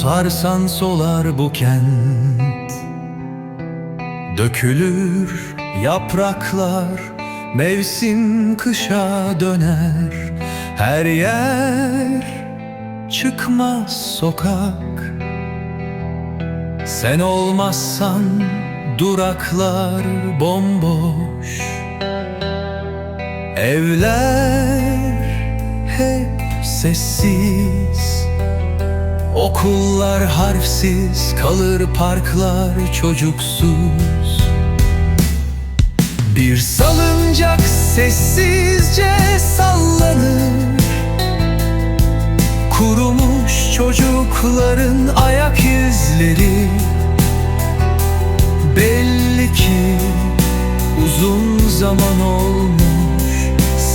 Susarsan solar bu kent. Dökülür yapraklar Mevsim kışa döner. Her yer çıkmaz sokak. Sen olmazsan duraklar bomboş. Evler hep sessiz Okullar harfsiz kalır parklar çocuksuz. Bir salıncak sessizce sallanır. Kurumuş çocukların ayak izleri. Belli ki uzun zaman olmuş.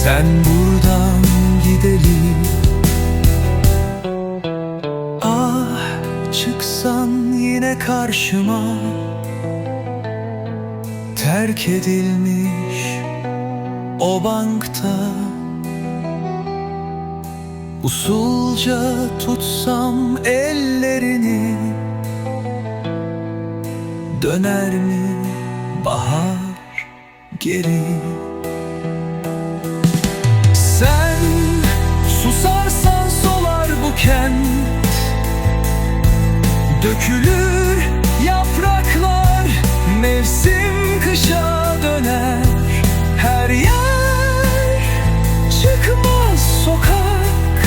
Sen buradan gidelim çıksan yine karşıma. Terk edilmiş o bankta. Usulca tutsam ellerini. Döner mi bahar geri Dökülür yapraklar Mevsim kışa döner. Her yer çıkmaz sokak.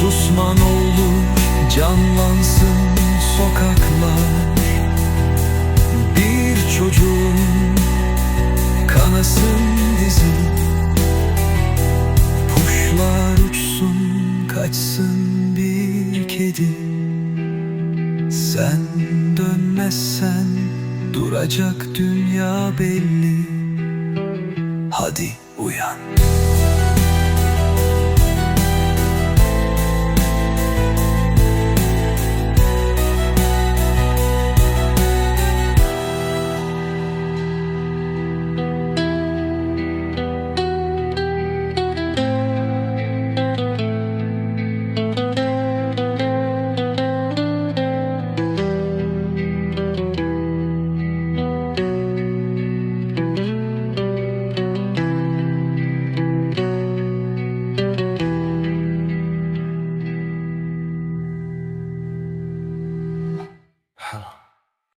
Susman olur canlansın sokaklar. Bir çocuğun kanasın dizi dönmezsen duracak dünya belli. Hadi uyan